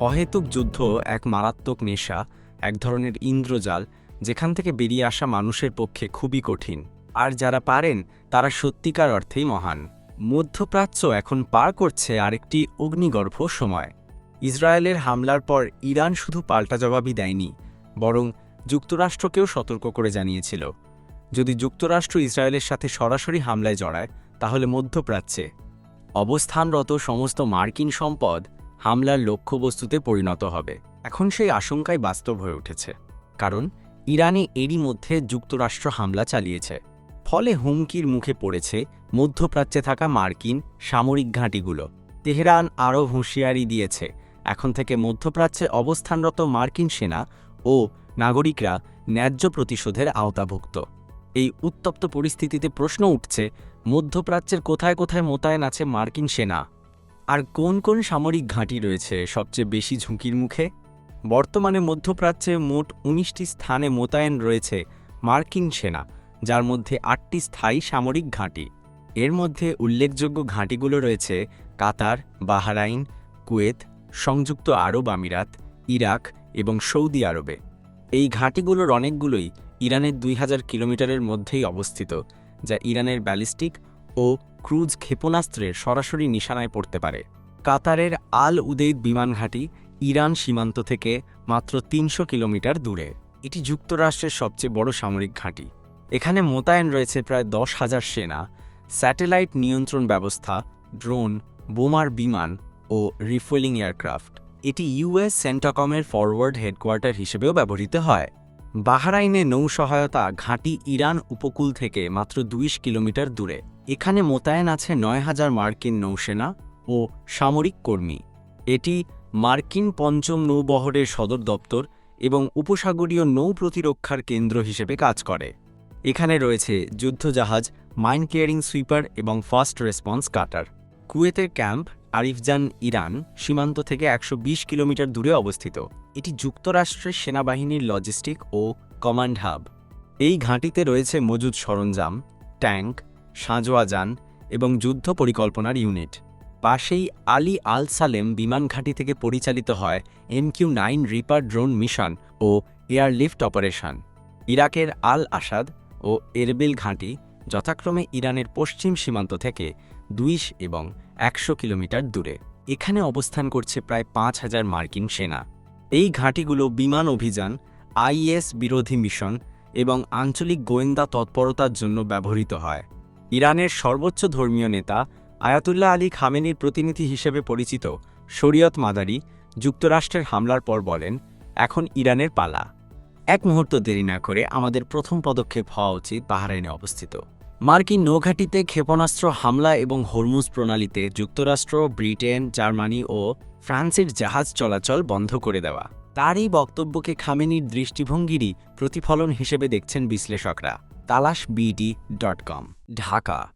অহেতুক যুদ্ধ এক মারাত্মক নেশা, এক ধরনের ইন্দ্রজাল, যেখান থেকে বেরিয়ে আসা মানুষের পক্ষে খুবই কঠিন। আর যারা পারেন, তারা সত্যিকার অর্থেই মহান। মধ্যপ্রাচ্য এখন পার করছে আরেকটি অগ্নিগর্ভ সময়। ইসরায়েলের হামলার পর ইরান শুধু পাল্টা জবাবই দেয়নি, বরং যুক্তরাষ্ট্রকেও সতর্ক করে জানিয়েছিল। যদি যুক্তরাষ্ট্র ইসরায়েলের সাথে সরাসরি হামলায় জড়ায়, তাহলে মধ্যপ্রাচ্যে। অবস্থানরত সমস্ত মার্কিন সম্পদ হামলার লক্ষ্যবস্তুতে পরিণত হবে। এখন সেই আশঙ্কাই বাস্তব হয়ে উঠেছে। কারণ, ইরানে এরই মধ্যে যুক্তরাষ্ট্র হামলা চালিয়েছে। ফলে হুমকির মুখে পড়েছে মধ্যপ্রাচ্যে থাকা মার্কিন সামরিক ঘাঁটিগুলো। তেহরান আরও হুঁশিয়ারি দিয়েছে, এখন থেকে মধ্যপ্রাচ্যে অবস্থানরত মার্কিন সেনা ও নাগরিকরা ন্যায্য প্রতিশোধের আওতাভুক্ত। এই উত্তপ্ত পরিস্থিতিতে প্রশ্ন উঠছে, মধ্যপ্রাচ্যের কোথায় কোথায় মোতায়েন আছে মার্কিন সেনা? আর কোন কোন সামরিক ঘাঁটি রয়েছে সবচেয়ে বেশি ঝুঁকির মুখে? বর্তমানে মধ্যপ্রাচ্যে মোট উনিশটি স্থানে মোতায়েন রয়েছে মার্কিন সেনা, যার মধ্যে আটটি স্থায়ী সামরিক ঘাঁটি। এর মধ্যে উল্লেখযোগ্য ঘাঁটিগুলো রয়েছে কাতার, বাহারাইন, কুয়েত, সংযুক্ত আরব আমিরাত, ইরাক এবং সৌদি আরবে। এই ঘাঁটিগুলোর অনেকগুলোই ইরানের দুই হাজার কিলোমিটারের মধ্যেই অবস্থিত, যা ইরানের ব্যালিস্টিক ও ক্রুজ ক্ষেপণাস্ত্রের সরাসরি নিশানায় পড়তে পারে। কাতারের আল উদেইদ বিমান ঘাঁটি ইরান সীমান্ত থেকে মাত্র তিনশো কিলোমিটার দূরে। এটি যুক্তরাষ্ট্রের সবচেয়ে বড় সামরিক ঘাঁটি। এখানে মোতায়েন রয়েছে প্রায় দশ হাজার সেনা, স্যাটেলাইট নিয়ন্ত্রণ ব্যবস্থা, ড্রোন, বোমার বিমান ও রিফুয়েলিং এয়ারক্রাফট। এটি ইউএস সেন্টাকমের ফরওয়ার্ড হেডকোয়ার্টার হিসেবেও ব্যবহৃত হয়। বাহরাইনে নৌসহায়তা ঘাঁটি ইরান উপকূল থেকে মাত্র দুইশ কিলোমিটার দূরে। এখানে মোতায়েন আছে নয় হাজার মার্কিন নৌসেনা ও সামরিক কর্মী। এটি মার্কিন পঞ্চম নৌবহরের সদর দপ্তর এবং উপসাগরীয় নৌ প্রতিরক্ষার কেন্দ্র হিসেবে কাজ করে। এখানে রয়েছে যুদ্ধজাহাজ মাইন কেয়ারিং সুইপার এবং ফাস্ট রেসপন্স কাটার। কুয়েতের ক্যাম্প আরিফজান ইরান সীমান্ত থেকে একশো বিশ কিলোমিটার দূরে অবস্থিত। এটি যুক্তরাষ্ট্রের সেনাবাহিনীর লজিস্টিক ও কমান্ড হাব। এই ঘাঁটিতে রয়েছে মজুদ সরঞ্জাম, ট্যাঙ্ক, সাঁজোয়া যান এবং যুদ্ধ পরিকল্পনার ইউনিট। পাশেই আলী আল সালেম বিমান ঘাঁটি থেকে পরিচালিত হয় MQ nine reaper drone mission ও এয়ারলিফট অপারেশন। ইরাকের আল আসাদ ও এরবিল ঘাঁটি যথাক্রমে ইরানের পশ্চিম সীমান্ত থেকে দুইশ এবং একশো কিলোমিটার দূরে। এখানে অবস্থান করছে প্রায় পাঁচ হাজার মার্কিন সেনা। এই ঘাঁটিগুলো বিমান অভিযান, আইএস বিরোধী মিশন এবং আঞ্চলিক গোয়েন্দা তৎপরতার জন্য ব্যবহৃত হয়। ইরানের সর্বোচ্চ ধর্মীয় নেতা আয়াতুল্লাহ আলী খামেনির প্রতিনিধি হিসেবে পরিচিত শরীয়ত মাদারি যুক্তরাষ্ট্রের হামলার পর বলেন, এখন ইরানের পালা। এক মুহূর্ত দেরি না করে আমাদের প্রথম পদক্ষেপ হওয়া উচিত বাহরাইনে অবস্থিত। মার্কিন নৌঘাটিতে ক্ষেপণাস্ত্র হামলা এবং হরমুজ প্রণালীতে যুক্তরাষ্ট্র, ব্রিটেন, জার্মানি ও ফ্রান্সের জাহাজ চলাচল বন্ধ করে দেওয়া। তার এই বক্তব্যকে খামেনির দৃষ্টিভঙ্গিরই প্রতিফলন হিসেবে দেখছেন বিশ্লেষকরা। তালাশ বিডি ডট কম, ঢাকা।